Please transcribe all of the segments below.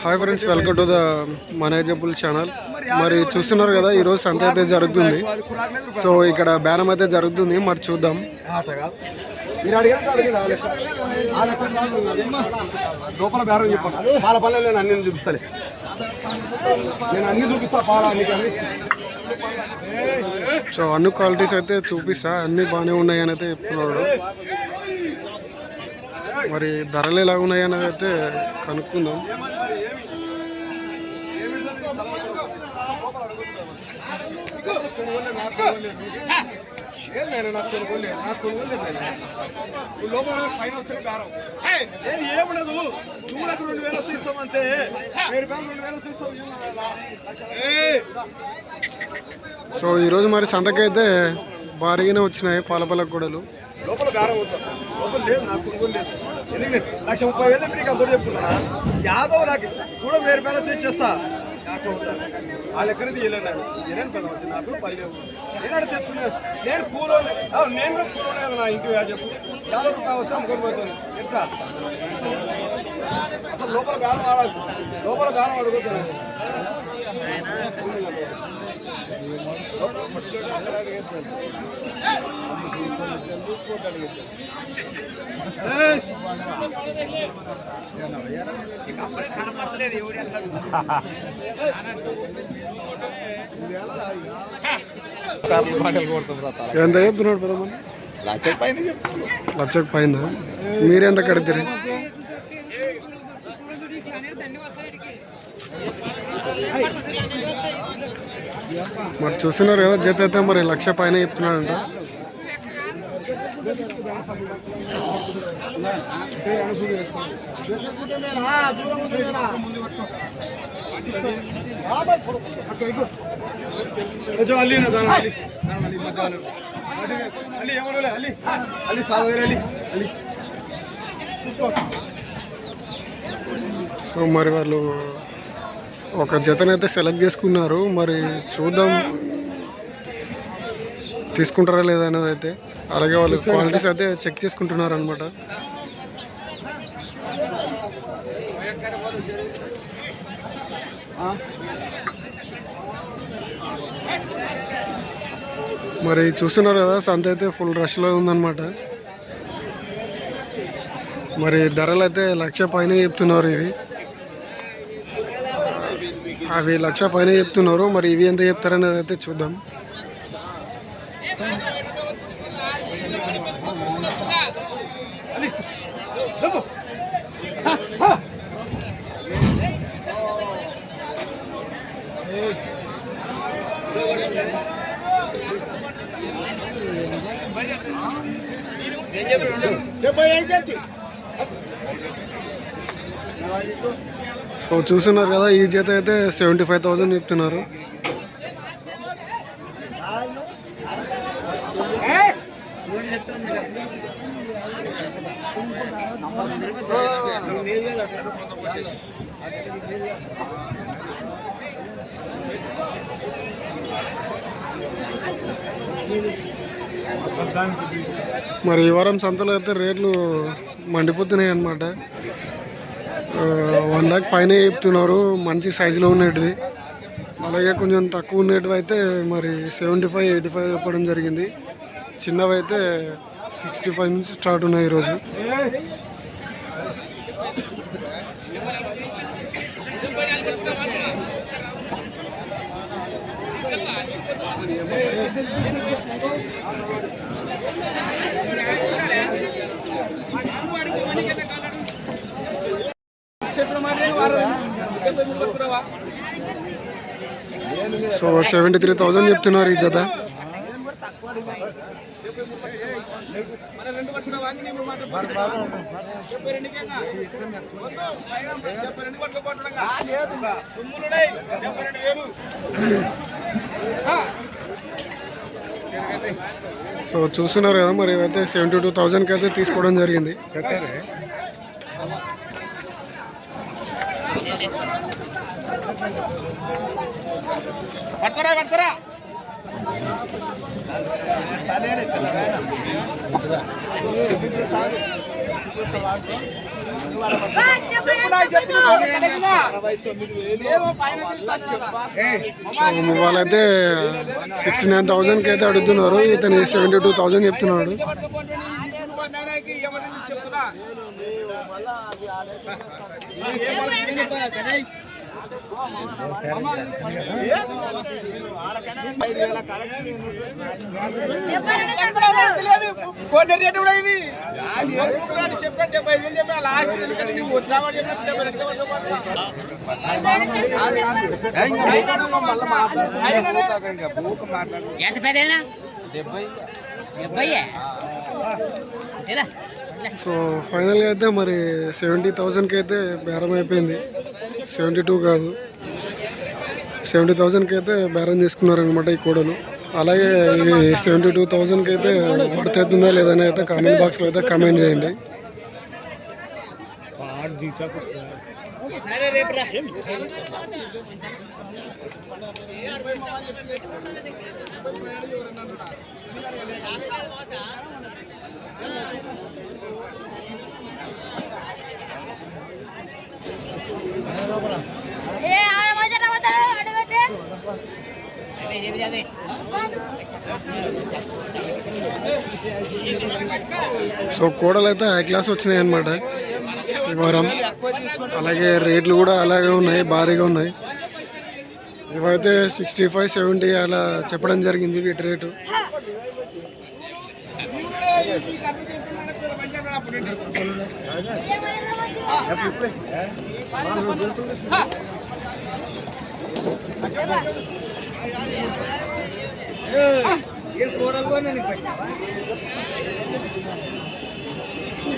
Hi friends welcome to the manageable channel. మరి చూస్తున్నారు కదా ఈరోజు సంత అయితే జరుగుతుంది. సో ఇక్కడ బేరం అయితే జరుగుతుంది. మరి చూద్దాం. లోపల బేరం చెప్పండి పాల పల్లెలు నేను అన్ని చూపిస్తాను నేను అన్ని చూపిస్తా పాల నీకు అన్ని. సో అన్ని క్వాలిటీస్ అయితే చూపిస్తా. అన్ని బాగానే ఉన్నాయి అని అయితే చెప్తున్నాడు మరి ధరలు ఎలా ఉన్నాయని అయితే కనుక్కుందాం. ఏముండదు రెండు వేలు సో ఈరోజు మరి సంతకైతే భారీగానే వచ్చినాయి పాలపల్ల కూడలు లోపల గారం వద్దు సార్? లోపల లేదు నాకు కొనుగోలు లేదు. ఎందుకంటే లక్ష ముప్పై వేలు ఇప్పుడు నీకు అందరూ చెప్తున్నా యాదవ్ నాకు కూడా వేరు పేరు వచ్చి ఇచ్చేస్తా నాకు అవుతాను ఆ లెక్కన తీయలేను నేను పెద్ద వచ్చింది నాకు? పది లేవు నేను తెచ్చుకున్నా నేను కూలోనే నేను కూడా కూలోనే కదా నా ఇంటి వ్యా చెప్పు. యాదవ్ రూపాయ అమ్ముకొని పోతుంది ఎట్లా? అసలు లోపల బేరం ఆడాలి. లోపల బేరం అడుగుతున్నాను ఎంత చెప్తున్నాడు పెద్దమ్మ లక్ష పైన చెప్తాను పైన మీరెంత కడతారు మరి చూస్తున్నారు కదా జత అయితే మరి లక్ష పైన చెప్తున్నాడంట. దాని సాగు సో మరి వాళ్ళు ఒక జతనైతే సెలెక్ట్ చేసుకున్నారు. మరి చూద్దాం. తీసుకుంటారా లేదా అనేది అయితే. అలాగే వాళ్ళు క్వాలిటీస్ అయితే చెక్ చేసుకుంటున్నారు అనమాట మరి చూస్తున్నారు కదా సంత అయితే ఫుల్ రష్లో ఉందన్నమాట. మరి ధరలు అయితే లక్ష పైన చెప్తున్నారు ఇవి. అవి లక్ష పైన చెప్తున్నారు. మరి ఇవి ఎంత చెప్తారనేది అయితే చూద్దాం. డెబ్బై ఐదు సో చూస్తున్నారు కదా ఈ జత అయితే సెవెంటీ ఫైవ్ థౌజండ్ చెప్తున్నారు. మరి ఈ వారం సంతలో అయితే రేట్లు మండిపోతున్నాయి అన్నమాట వన్ లాక్ పైన చెప్తున్నారు. మంచి సైజులో ఉన్నటివి అలాగే కొంచెం తక్కువ ఉండేటివి అయితే మరి సెవెంటీ ఫైవ్ ఎయిటీ ఫైవ్ చెప్పడం జరిగింది. చిన్నవి అయితే సిక్స్టీ ఫైవ్ నుంచి స్టార్ట్ ఉన్నాయి ఈరోజు. సో సెవెంటీ త్రీ థౌజండ్ చెప్తున్నారు ఈ జత. సో చూస్తున్నారు కదా మరి అయితే సెవెంటీ టూ థౌజండ్కి అయితే తీసుకోవడం జరిగింది. పడతారా పడతారా వాళ్ళైతే సిక్స్టీ నైన్ థౌజండ్కి అయితే అడుగుతున్నారు. ఇతను సెవెంటీ టూ థౌజండ్ చెప్తున్నాడు. కొన్ని రేటు కూడా ఇవి చెప్పండి డెబ్బై. వేలు చెప్పిన లాస్ట్ ఎందుకంటే నువ్వు వచ్చినా వాడు చెప్పిన ఎంత పెద్దనా డెబ్బై డెబ్బై సో ఫైనల్గా అయితే మరి సెవెంటీ థౌజండ్కి అయితే బేరం అయిపోయింది. సెవెంటీ టూ కాదు. సెవెంటీ థౌజండ్కి అయితే బేరం చేసుకున్నారనమాట ఈ కోడలు. అలాగే ఇది సెవెంటీ టూ థౌజండ్కి అయితే వర్తవుతుందా లేదని అయితే కామెంట్ బాక్స్లో అయితే కామెంట్ చేయండి. సో కూడలు అయితే హై క్లాస్ వచ్చినాయి అనమాట ఈ వారం. అలాగే రేట్లు కూడా అలాగే ఉన్నాయి భారీగా ఉన్నాయి. ఇవైతే సిక్స్టీ ఫైవ్ సెవెంటీ అలా చెప్పడం జరిగింది వీటి రేటు.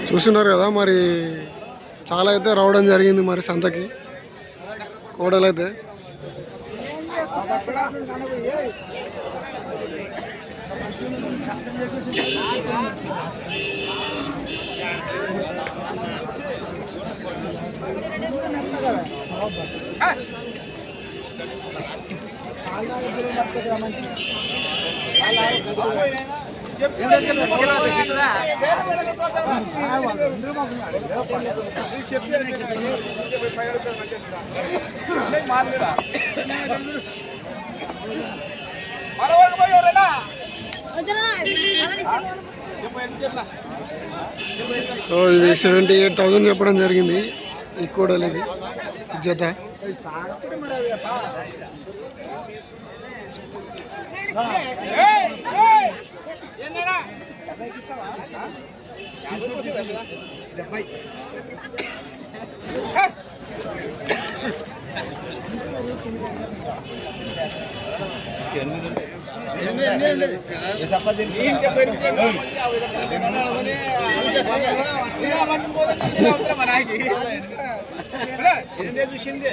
చూస్తున్నారు కదా మరి చాలా అయితే రావడం జరిగింది మరి సంతకి. కోడలైతే. సో ఇది సెవెంటీ ఎయిట్ థౌజండ్ చెప్పడం జరిగింది. ఈ కోడలికి జత. డెబ్బై ఎనిమిది చూసింది